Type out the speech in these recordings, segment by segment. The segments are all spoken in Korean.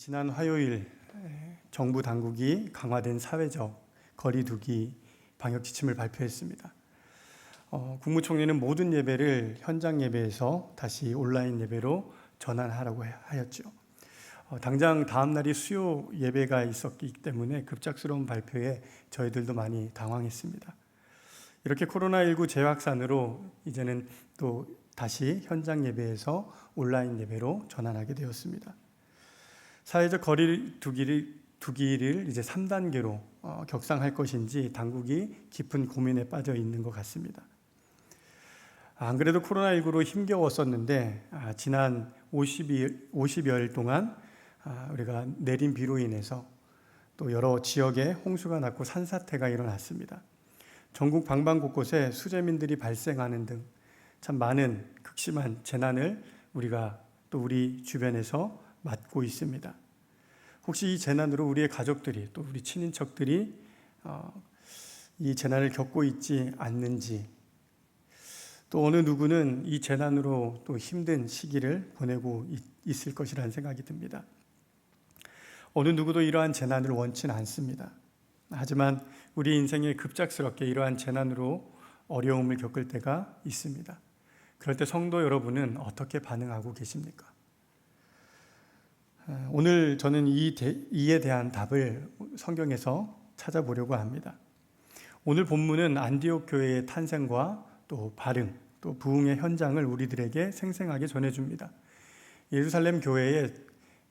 지난 화요일 정부 당국이 강화된 사회적 거리두기 방역 지침을 발표했습니다. 어, 국무총리는 모든 예배를 현장 예배에서 다시 온라인 예배로 전환하라고 하였죠. 어, 당장 다음 날이 수요 예배가 있었기 때문에 급작스러운 발표에 저희들도 많이 당황했습니다. 이렇게 코로나19 재확산으로 이제는 또 다시 현장 예배에서 온라인 예배로 전환하게 되었습니다. 사회적 거리 두기를, 이제 3단계로 어, 격상할 것인지 당국이 깊은 고민에 빠져 있는 것 같습니다. 안 그래도 코로나19로 힘겨웠었는데 아, 지난 50일, 50여일 동안 아, 우리가 내린 비로 인해서 또 여러 지역에 홍수가 났고 산사태가 일어났습니다. 전국 방방 곳곳에 수재민들이 발생하는 등 참 많은 극심한 재난을 우리가 또 우리 주변에서 맞고 있습니다. 혹시 이 재난으로 우리의 가족들이 또 우리 친인척들이 어, 이 재난을 겪고 있지 않는지 또 어느 누구는 이 재난으로 또 힘든 시기를 보내고 있, 을 것이라는 생각이 듭니다. 어느 누구도 이러한 재난을 원치는 않습니다. 하지만 우리 인생에 급작스럽게 이러한 재난으로 어려움을 겪을 때가 있습니다. 그럴 때 성도 여러분은 어떻게 반응하고 계십니까? 오늘 저는 이에 대한 답을 성경에서 찾아보려고 합니다. 오늘 본문은 안디옥 교회의 탄생과 또 발흥, 또 부흥의 현장을 우리들에게 생생하게 전해줍니다. 예루살렘 교회에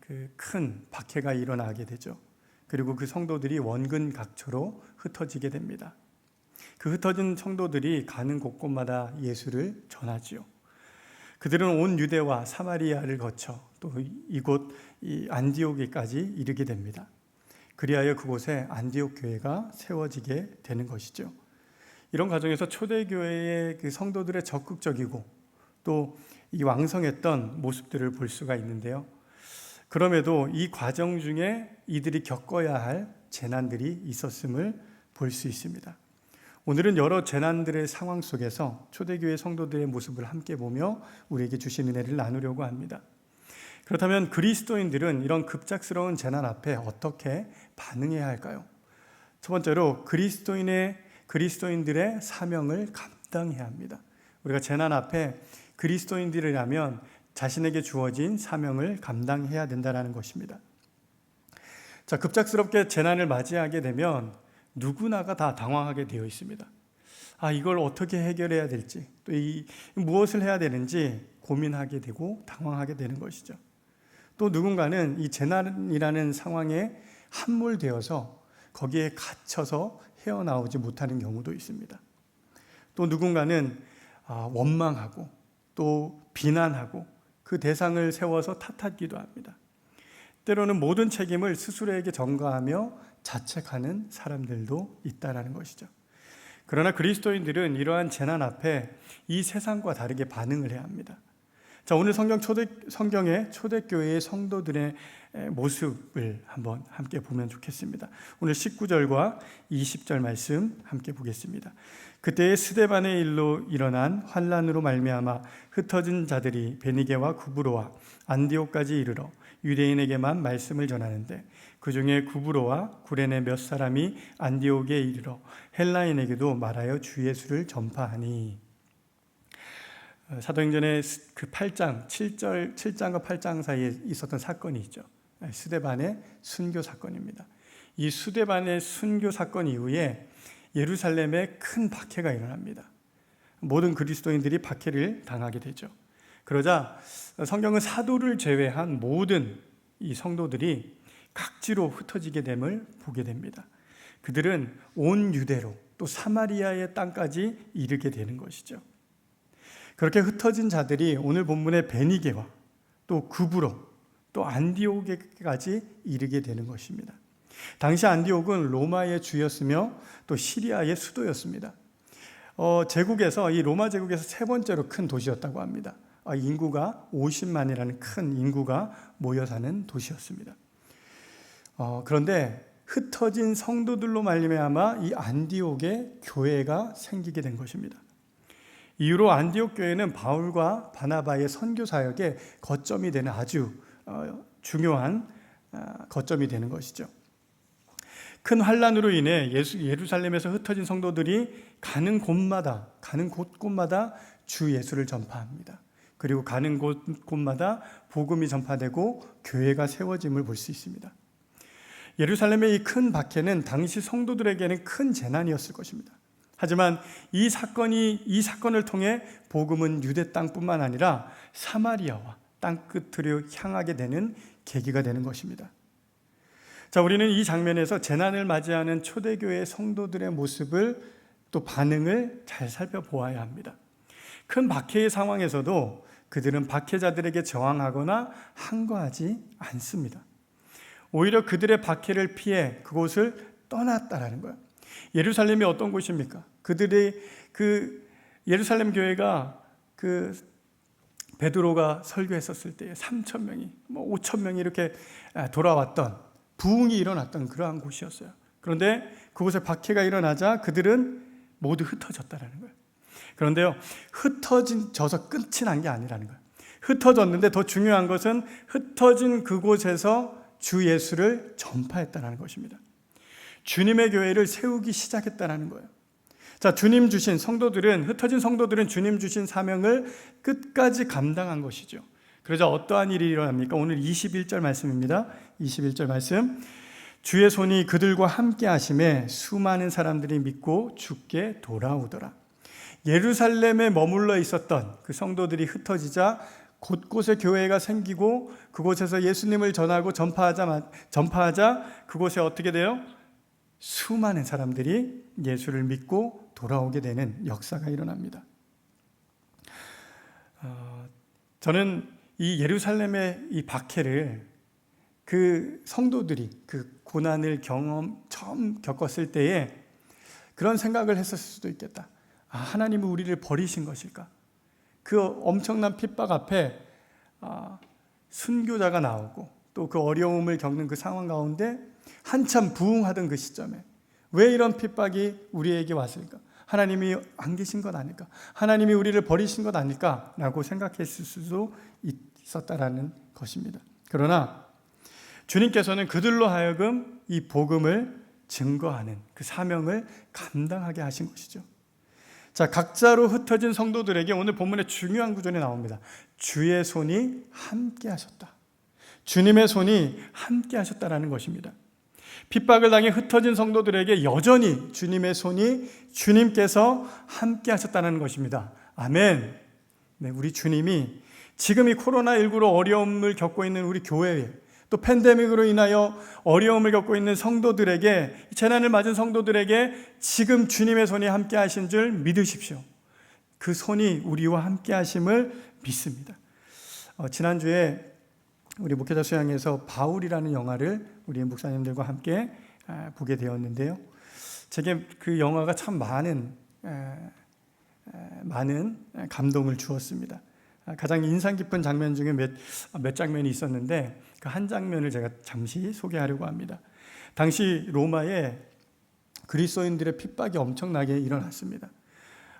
그 큰 박해가 일어나게 되죠. 그리고 그 성도들이 원근 각처로 흩어지게 됩니다. 그 흩어진 성도들이 가는 곳곳마다 예수를 전하지요. 그들은 온 유대와 사마리아를 거쳐 또 이곳 이 안디옥에까지 이르게 됩니다. 그리하여 그곳에 안디옥 교회가 세워지게 되는 것이죠. 이런 과정에서 초대교회의 그 성도들의 적극적이고 또 이 왕성했던 모습들을 볼 수가 있는데요. 그럼에도 이 과정 중에 이들이 겪어야 할 재난들이 있었음을 볼 수 있습니다. 오늘은 여러 재난들의 상황 속에서 초대교회 성도들의 모습을 함께 보며 우리에게 주신 은혜를 나누려고 합니다. 그렇다면 그리스도인들은 이런 급작스러운 재난 앞에 어떻게 반응해야 할까요? 첫 번째로 그리스도인의 그리스도인들의 사명을 감당해야 합니다. 우리가 재난 앞에 그리스도인들이라면 자신에게 주어진 사명을 감당해야 된다는 것입니다. 자, 급작스럽게 재난을 맞이하게 되면 누구나가 다 당황하게 되어 있습니다. 아, 이걸 어떻게 해결해야 될지, 또 이 무엇을 해야 되는지 고민하게 되고 당황하게 되는 것이죠. 또 누군가는 이 재난이라는 상황에 함몰되어서 거기에 갇혀서 헤어나오지 못하는 경우도 있습니다. 또 누군가는 아, 원망하고 또 비난하고 그 대상을 세워서 탓하기도 합니다. 때로는 모든 책임을 스스로에게 전가하며 자책하는 사람들도 있다라는 것이죠. 그러나 그리스도인들은 이러한 재난 앞에 이 세상과 다르게 반응을 해야 합니다. 자, 오늘 성경 초대 성경의 초대교회의 성도들의 모습을 한번 함께 보면 좋겠습니다. 오늘 19절과 20절 말씀 함께 보겠습니다. 그때의 스데반의 일로 일어난 환란으로 말미암아 흩어진 자들이 베니게와 구브로와 안디옥까지 이르러 유대인에게만 말씀을 전하는데 그 중에 구브로와 구레네 몇 사람이 안디옥에 이르러 헬라인에게도 말하여 주 예수를 전파하니 어, 사도행전의 그 8장, 7절, 7장과 8장 사이에 있었던 사건이 있죠. 네, 수데반의 순교 사건입니다. 이 수데반의 순교 사건 이후에 예루살렘에 큰 박해가 일어납니다. 모든 그리스도인들이 박해를 당하게 되죠. 그러자 성경은 사도를 제외한 모든 이 성도들이 각지로 흩어지게 됨을 보게 됩니다. 그들은 온 유대로 또 사마리아의 땅까지 이르게 되는 것이죠. 그렇게 흩어진 자들이 오늘 본문의 베니게와 또 구브로 또 안디옥에까지 이르게 되는 것입니다. 당시 안디옥은 로마의 주였으며 또 시리아의 수도였습니다. 어, 제국에서 이 로마 제국에서 세 번째로 큰 도시였다고 합니다. 어, 인구가 50만이라는 큰 인구가 모여 사는 도시였습니다. 어, 그런데 흩어진 성도들로 말미암아 이 안디옥에 교회가 생기게 된 것입니다. 이후로 안디옥 교회는 바울과 바나바의 선교 사역의 거점이 되는 아주 어, 중요한 아, 거점이 되는 것이죠. 큰 환란으로 인해 예루살렘에서 흩어진 성도들이 가는 곳마다 가는 곳곳마다 주 예수를 전파합니다. 그리고 가는 곳곳마다 복음이 전파되고 교회가 세워짐을 볼 수 있습니다. 예루살렘의 이 큰 박해는 당시 성도들에게는 큰 재난이었을 것입니다. 하지만 이 사건이 이 사건을 통해 복음은 유대 땅뿐만 아니라 사마리아와 땅 끝으로 향하게 되는 계기가 되는 것입니다. 자, 우리는 이 장면에서 재난을 맞이하는 초대교회 성도들의 모습을 또 반응을 잘 살펴보아야 합니다. 큰 박해의 상황에서도 그들은 박해자들에게 저항하거나 항거하지 않습니다. 오히려 그들의 박해를 피해 그곳을 떠났다라는 거예요. 예루살렘이 어떤 곳입니까? 그들의 그 예루살렘 교회가 그 베드로가 설교했었을 때 3천 명이 뭐 5천 명이 이렇게 돌아왔던 부흥이 일어났던 그러한 곳이었어요. 그런데 그곳에 박해가 일어나자 그들은 모두 흩어졌다라는 거예요. 그런데요, 흩어진 져서 끝이 난 게 아니라는 거예요. 흩어졌는데 더 중요한 것은 흩어진 그곳에서 주 예수를 전파했다는 것입니다. 주님의 교회를 세우기 시작했다는 거예요. 자, 주님 주신 성도들은 흩어진 성도들은 주님 주신 사명을 끝까지 감당한 것이죠. 그러자 어떠한 일이 일어납니까? 오늘 21절 말씀입니다. 21절 말씀. 주의 손이 그들과 함께 하심에 수많은 사람들이 믿고 죽게 돌아오더라. 예루살렘에 머물러 있었던 그 성도들이 흩어지자 곳곳에 교회가 생기고 그곳에서 예수님을 전하고 전파하자 전파하자 그곳에 어떻게 돼요? 수많은 사람들이 예수를 믿고 돌아오게 되는 역사가 일어납니다. 어, 저는 이 예루살렘의 이 박해를 그 성도들이 그 고난을 경험 처음 겪었을 때에 그런 생각을 했었을 수도 있겠다. 아, 하나님은 우리를 버리신 것일까? 그 엄청난 핍박 앞에 아, 순교자가 나오고 또 그 어려움을 겪는 그 상황 가운데 한참 부흥하던 그 시점에 왜 이런 핍박이 우리에게 왔을까? 하나님이 안 계신 것 아닐까? 하나님이 우리를 버리신 것 아닐까? 라고 생각했을 수도 있었다라는 것입니다. 그러나 주님께서는 그들로 하여금 이 복음을 증거하는 그 사명을 감당하게 하신 것이죠. 자, 각자로 흩어진 성도들에게 오늘 본문의 중요한 구절이 나옵니다. 주의 손이 함께 하셨다. 주님의 손이 함께 하셨다라는 것입니다. 핍박을 당해 흩어진 성도들에게 여전히 주님의 손이 주님께서 함께 하셨다는 것입니다. 아멘. 네, 우리 주님이 지금 이 코로나19로 어려움을 겪고 있는 우리 교회에 또 팬데믹으로 인하여 어려움을 겪고 있는 성도들에게 재난을 맞은 성도들에게 지금 주님의 손이 함께 하신 줄 믿으십시오. 그 손이 우리와 함께 하심을 믿습니다. 어, 지난주에 우리 목회자 수양에서 바울이라는 영화를 우리 목사님들과 함께 아, 보게 되었는데요. 제게 그 영화가 참 많은 많은 감동을 주었습니다. 아, 가장 인상 깊은 장면 중에 몇, 몇 장면이 있었는데 그 한 장면을 제가 잠시 소개하려고 합니다. 당시 로마에 그리스도인들의 핍박이 엄청나게 일어났습니다.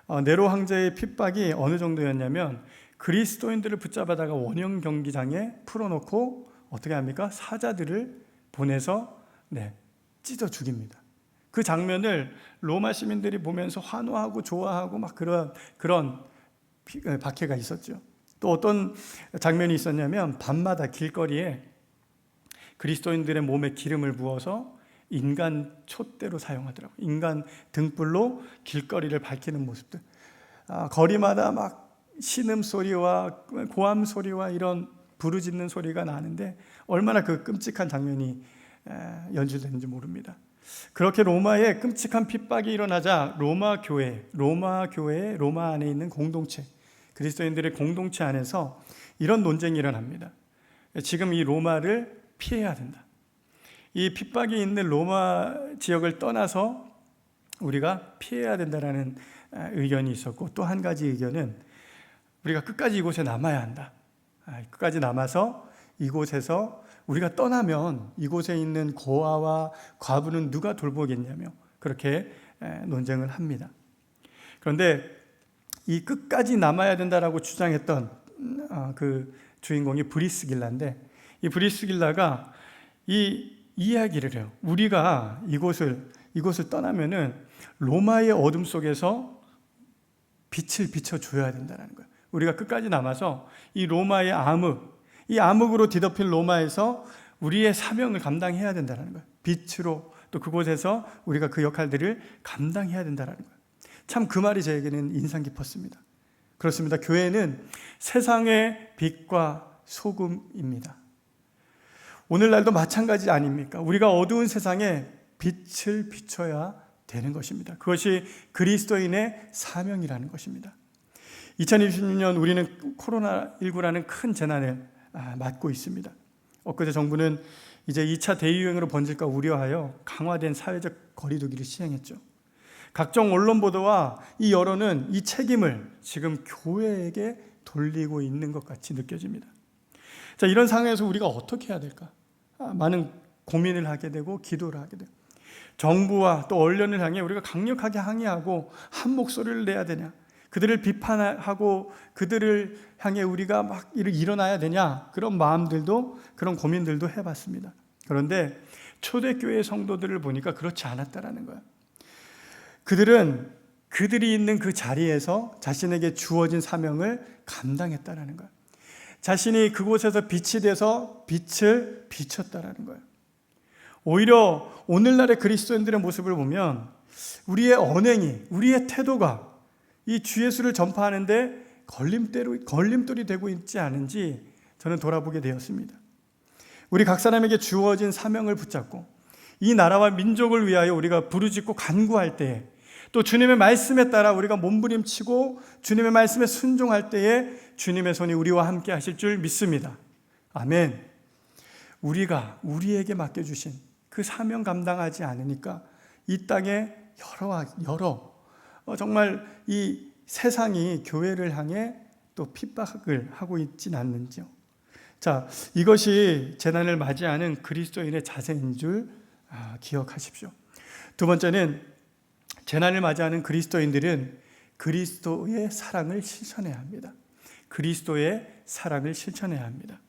어, 네로 황제의 핍박이 어느 정도였냐면 그리스도인들을 붙잡아다가 원형 경기장에 풀어놓고 어떻게 합니까? 사자들을 보내서 네, 찢어 죽입니다. 그 장면을 로마 시민들이 보면서 환호하고 좋아하고 막 그런 그런 박해가 있었죠. 또 어떤 장면이 있었냐면 밤마다 길거리에 그리스도인들의 몸에 기름을 부어서 인간 촛대로 사용하더라고요. 인간 등불로 길거리를 밝히는 모습들. 아, 거리마다 막 신음 소리와 고함 소리와 이런 부르짖는 소리가 나는데 얼마나 그 끔찍한 장면이 연출되는지 모릅니다. 그렇게 로마에 끔찍한 핍박이 일어나자 로마 교회, 로마 교회, 로마 안에 있는 공동체, 그리스도인들의 공동체 안에서 이런 논쟁이 일어납니다. 지금 이 로마를 피해야 된다. 이 핍박이 있는 로마 지역을 떠나서 우리가 피해야 된다라는 의견이 있었고 또 한 가지 의견은 우리가 끝까지 이곳에 남아야 한다. 아, 끝까지 남아서 이곳에서 우리가 떠나면 이곳에 있는 고아와 과부는 누가 돌보겠냐며 그렇게 논쟁을 합니다. 그런데 이 끝까지 남아야 된다라고 주장했던 어, 그 주인공이 브리스 길라인데 이 브리스 길라가 이 이야기를 해요. 우리가 이곳을 이곳을 떠나면은 로마의 어둠 속에서 빛을 비춰 줘야 된다는 거예요. 우리가 끝까지 남아서 이 로마의 암흑, 이 암흑으로 뒤덮인 로마에서 우리의 사명을 감당해야 된다는 거예요. 빛으로 또 그곳에서 우리가 그 역할들을 감당해야 된다는 거예요. 참 그 말이 저에게는 인상 깊었습니다. 그렇습니다. 교회는 세상의 빛과 소금입니다. 오늘날도 마찬가지 아닙니까? 우리가 어두운 세상에 빛을 비춰야 되는 것입니다. 그것이 그리스도인의 사명이라는 것입니다. 2020년 우리는 코로나19라는 큰 재난을 아, 맞고 있습니다. 엊그제 정부는 이제 2차 대유행으로 번질까 우려하여 강화된 사회적 거리두기를 시행했죠. 각종 언론 보도와 이 여론은 이 책임을 지금 교회에게 돌리고 있는 것 같이 느껴집니다. 자, 이런 상황에서 우리가 어떻게 해야 될까? 아, 많은 고민을 하게 되고 기도를 하게 돼요. 정부와 또 언론을 향해 우리가 강력하게 항의하고 한 목소리를 내야 되냐? 그들을 비판하고 그들을 향해 우리가 막 일어나야 되냐? 그런 마음들도 그런 고민들도 해봤습니다. 그런데 초대교회 성도들을 보니까 그렇지 않았다라는 거예요. 그들은 그들이 있는 그 자리에서 자신에게 주어진 사명을 감당했다라는 거예요. 자신이 그곳에서 빛이 돼서 빛을 비췄다라는 거예요. 오히려 오늘날의 그리스도인들의 모습을 보면 우리의 언행이, 우리의 태도가 이 주 예수를 전파하는데 걸림대로, 걸림돌이 되고 있지 않은지 저는 돌아보게 되었습니다. 우리 각 사람에게 주어진 사명을 붙잡고 이 나라와 민족을 위하여 우리가 부르짖고 간구할 때에 또 주님의 말씀에 따라 우리가 몸부림치고 주님의 말씀에 순종할 때에 주님의 손이 우리와 함께 하실 줄 믿습니다. 아멘. 우리가 우리에게 맡겨주신 그 사명 감당하지 않으니까 이 땅에 여러 여러 어, 정말 이 세상이 교회를 향해 또 핍박을 하고 있진 않는지요. 자, 이것이 재난을 맞이하는 그리스도인의 자세인 줄 아, 기억하십시오. 두 번째는 재난을 맞이하는 그리스도인들은 그리스도의 사랑을 실천해야 합니다. 그리스도의 사랑을 실천해야 합니다.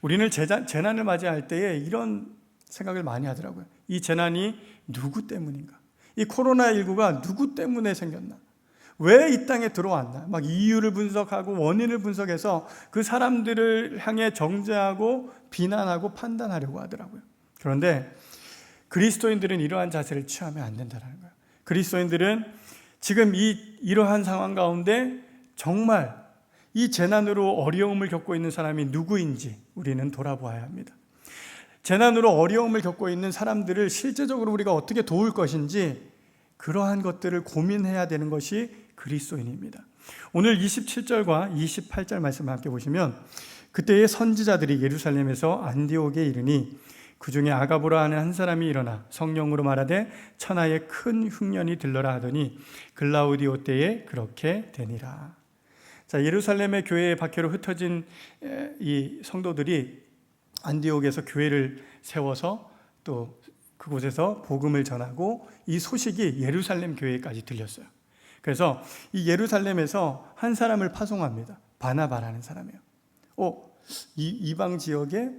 우리는 재난을 맞이할 때에 이런 생각을 많이 하더라고요. 이 재난이 누구 때문인가? 이 코로나19가 누구 때문에 생겼나? 왜 이 땅에 들어왔나? 막 이유를 분석하고 원인을 분석해서 그 사람들을 향해 정죄하고 비난하고 판단하려고 하더라고요. 그런데 그리스도인들은 이러한 자세를 취하면 안 된다는 거예요. 그리스도인들은 지금 이 이러한 상황 가운데 정말 이 재난으로 어려움을 겪고 있는 사람이 누구인지 우리는 돌아보아야 합니다. 재난으로 어려움을 겪고 있는 사람들을 실제적으로 우리가 어떻게 도울 것인지 그러한 것들을 고민해야 되는 것이 그리스도인입니다. 오늘 27절과 28절 말씀 함께 보시면 그때의 선지자들이 예루살렘에서 안디옥에 이르니 그 중에 아가보라 하는 한 사람이 일어나 성령으로 말하되 천하에 큰 흉년이 들러라 하더니 글라우디오 때에 그렇게 되니라. 자, 예루살렘의 교회에 박해로 흩어진 이 성도들이 안디옥에서 교회를 세워서 또 그곳에서 복음을 전하고 이 소식이 예루살렘 교회까지 들렸어요. 그래서 이 예루살렘에서 한 사람을 파송합니다. 바나바라는 사람이에요. 어, 이 이방 지역에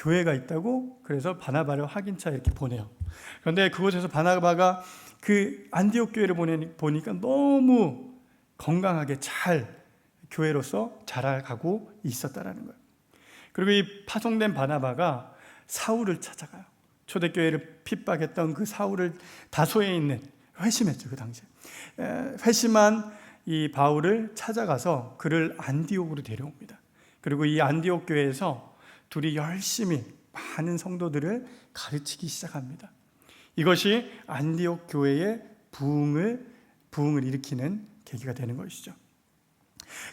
교회가 있다고 그래서 바나바를 확인차 이렇게 보내요. 그런데 그곳에서 바나바가 그 안디옥 교회를 보니까 너무 건강하게 잘 교회로서 자라가고 있었다라는 거예요. 그리고 이 파송된 바나바가 사울을 찾아가요. 초대교회를 핍박했던 그 사울을 다소에 있는 회심했죠 그 당시에 회심한 이 바울을 찾아가서 그를 안디옥으로 데려옵니다. 그리고 이 안디옥 교회에서 둘이 열심히 많은 성도들을 가르치기 시작합니다. 이것이 안디옥 교회의 부흥을 부흥을 일으키는 계기가 되는 것이죠.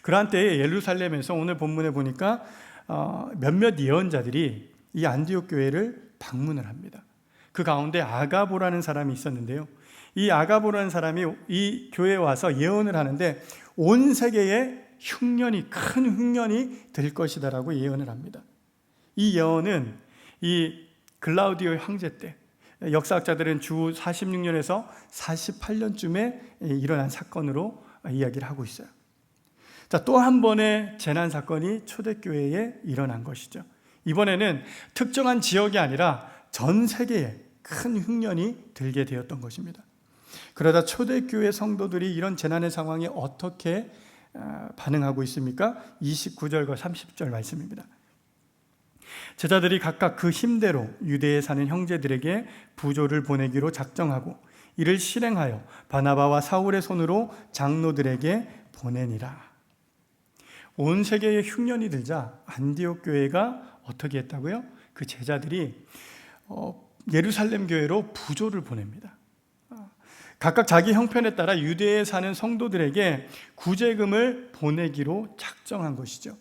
그러한 때에 예루살렘에서 오늘 본문에 보니까 어, 몇몇 예언자들이 이 안디옥 교회를 방문을 합니다. 그 가운데 아가보라는 사람이 있었는데요. 이 아가보라는 사람이 이 교회에 와서 예언을 하는데 온 세계에 흉년이 큰 흉년이 될 것이다라고 예언을 합니다. 이 예언은 이 글라우디오 황제 때 역사학자들은 주 46년에서 48년쯤에 일어난 사건으로 이야기를 하고 있어요. 자, 또 한 번의 재난 사건이 초대교회에 일어난 것이죠. 이번에는 특정한 지역이 아니라 전 세계에 큰 흉년이 들게 되었던 것입니다. 그러다 초대교회 성도들이 이런 재난의 상황에 어떻게 아, 반응하고 있습니까? 29절과 30절 말씀입니다. 제자들이 각각 그 힘대로 유대에 사는 형제들에게 부조를 보내기로 작정하고 이를 실행하여 바나바와 사울의 손으로 장로들에게 보내니라. 온 세계에 흉년이 들자 안디옥 교회가 어떻게 했다고요? 그 제자들이 어, 예루살렘 교회로 부조를 보냅니다. 각각 자기 형편에 따라 유대에 사는 성도들에게 구제금을 보내기로 작정한 것이죠.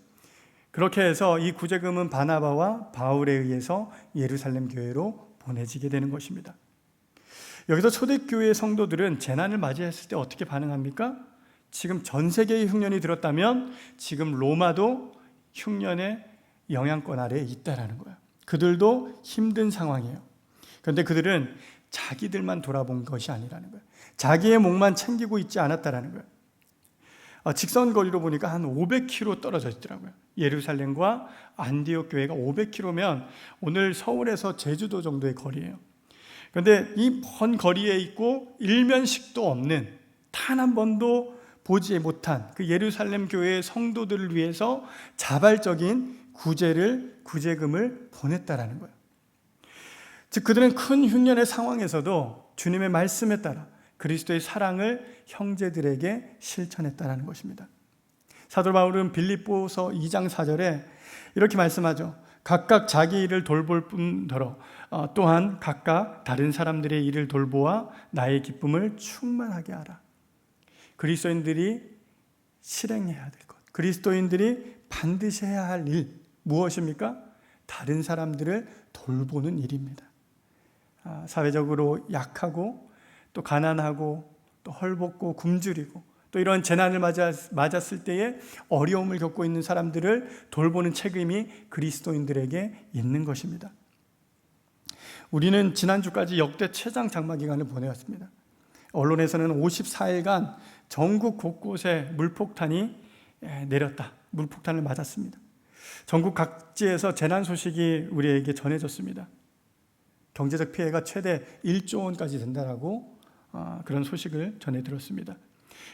그렇게 해서 이 구제금은 바나바와 바울에 의해서 예루살렘 교회로 보내지게 되는 것입니다. 여기서 초대교회 성도들은 재난을 맞이했을 때 어떻게 반응합니까? 지금 전 세계의 흉년이 들었다면 지금 로마도 흉년의 영향권 아래에 있다라는 거예요. 그들도 힘든 상황이에요. 그런데 그들은 자기들만 돌아본 것이 아니라는 거예요. 자기의 목만 챙기고 있지 않았다라는 거예요. 어, 직선 거리로 보니까 한 500km 떨어져 있더라고요. 예루살렘과 안디옥 교회가 500km면 오늘 서울에서 제주도 정도의 거리예요. 그런데 이 먼 거리에 있고 일면식도 없는 단 한 번도 보지 못한 그 예루살렘 교회의 성도들을 위해서 자발적인 구제를 구제금을 보냈다라는 거예요. 즉 그들은 큰 흉년의 상황에서도 주님의 말씀에 따라 그리스도의 사랑을 형제들에게 실천했다라는 것입니다. 사도 바울은 빌립보서 2장 4절에 이렇게 말씀하죠. 각각 자기 일을 돌볼 뿐더러 어, 또한 각각 다른 사람들의 일을 돌보아 나의 기쁨을 충만하게 하라. 그리스도인들이 실행해야 될 것, 그리스도인들이 반드시 해야 할 일 무엇입니까? 다른 사람들을 돌보는 일입니다. 아, 사회적으로 약하고 또 가난하고 또 헐벗고 굶주리고 또 이런 재난을 맞았 을 때에 어려움을 겪고 있는 사람들을 돌보는 책임이 그리스도인들에게 있는 것입니다. 우리는 지난주까지 역대 최장 장마 기간을 보내왔습니다. 언론에서는 54일간 전국 곳곳에 물폭탄이 내렸다. 물폭탄을 맞았습니다. 전국 각지에서 재난 소식이 우리에게 전해졌습니다. 경제적 피해가 최대 1조 원까지 된다라고 아, 그런 소식을 전해 들었습니다.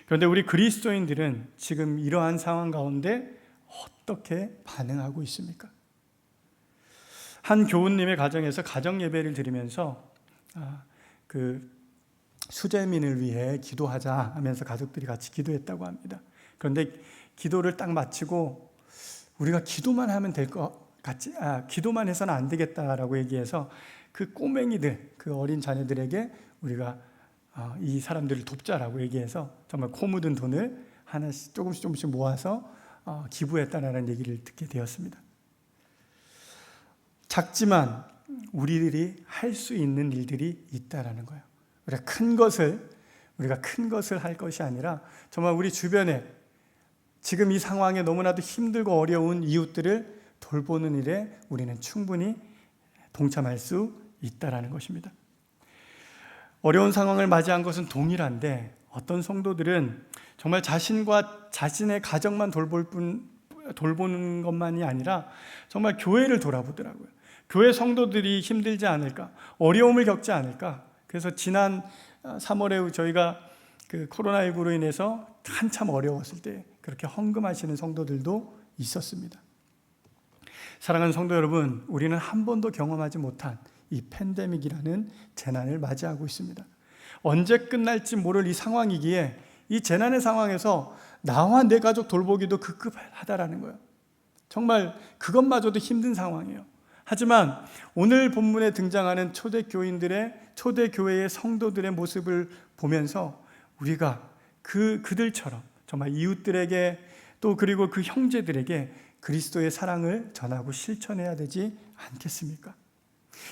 그런데 우리 그리스도인들은 지금 이러한 상황 가운데 어떻게 반응하고 있습니까? 한 교우님의 가정에서 가정 예배를 드리면서 아, 그 수재민을 위해 기도하자 하면서 가족들이 같이 기도했다고 합니다. 그런데 기도를 딱 마치고 우리가 기도만 하면 될 것 같지, 아, 기도만 해서는 안 되겠다라고 얘기해서 그 꼬맹이들, 그 어린 자녀들에게 우리가 아, 이 사람들을 돕자라고 얘기해서 정말 코 묻은 돈을 하나씩 조금씩 조금씩 모아서 어, 기부했다라는 얘기를 듣게 되었습니다. 작지만 우리들이 할 수 있는 일들이 있다라는 거예요. 우리가 큰 것을 우리가 큰 것을 할 것이 아니라 정말 우리 주변에 지금 이 상황에 너무나도 힘들고 어려운 이웃들을 돌보는 일에 우리는 충분히 동참할 수 있다라는 것입니다. 어려운 상황을 맞이한 것은 동일한데 어떤 성도들은 정말 자신과 자신의 가정만 돌볼 뿐 돌보는 것만이 아니라 정말 교회를 돌아보더라고요. 교회 성도들이 힘들지 않을까, 어려움을 겪지 않을까. 그래서 지난 3월에 저희가 그 코로나19로 인해서 한참 어려웠을 때 그렇게 헌금하시는 성도들도 있었습니다. 사랑하는 성도 여러분, 우리는 한 번도 경험하지 못한 이 팬데믹이라는 재난을 맞이하고 있습니다. 언제 끝날지 모를 이 상황이기에 이 재난의 상황에서 나와 내 가족 돌보기도 급급하다라는 거예요. 정말 그것마저도 힘든 상황이에요. 하지만 오늘 본문에 등장하는 초대 교인들의 초대 교회의 성도들의 모습을 보면서 우리가 그 그들처럼 정말 이웃들에게 또 그리고 그 형제들에게 그리스도의 사랑을 전하고 실천해야 되지 않겠습니까?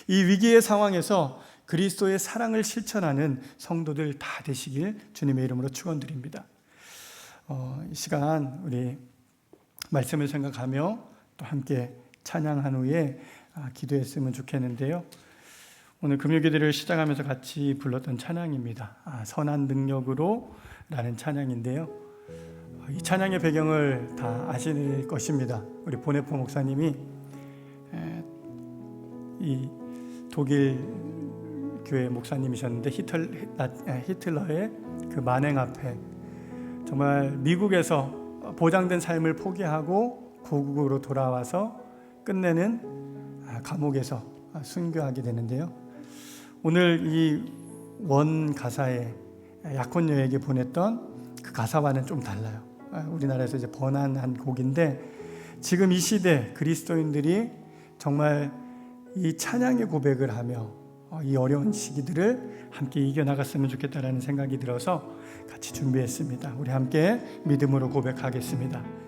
이 위기의 상황에서 그리스도의 사랑을 실천하는 성도들 다 되시길 주님의 이름으로 축원드립니다. 어, 이 시간 우리 말씀을 생각하며 또 함께 찬양한 후에 아, 기도했으면 좋겠는데요. 오늘 금요기도를 시작하면서 같이 불렀던 찬양입니다. 아, 선한 능력으로라는 찬양인데요. 이 찬양의 배경을 다 아실 것입니다. 우리 보네포 목사님이 이 독일 교회 목사님이셨는데 히틀, 나- 아, 히틀러 의 그 만행 앞에 정말 미국에서 보장된 삶을 포기하고 고국으로 돌아와서 끝내는 아, 감옥에서 아, 순교하게 되는데요. 오늘 이 원 가사에 약혼녀에게 보냈던 그 가사와는 좀 달라요. 아, 우리나라에서 이제 번안한 곡인데 지금 이 시대 그리스도인들이 정말 이 찬양의 고백을 하며 어, 이 어려운 시기들을 함께 이겨나갔으면 좋겠다라는 생각이 들어서 같이 준비했습니다. 우리 함께 믿음으로 고백하겠습니다.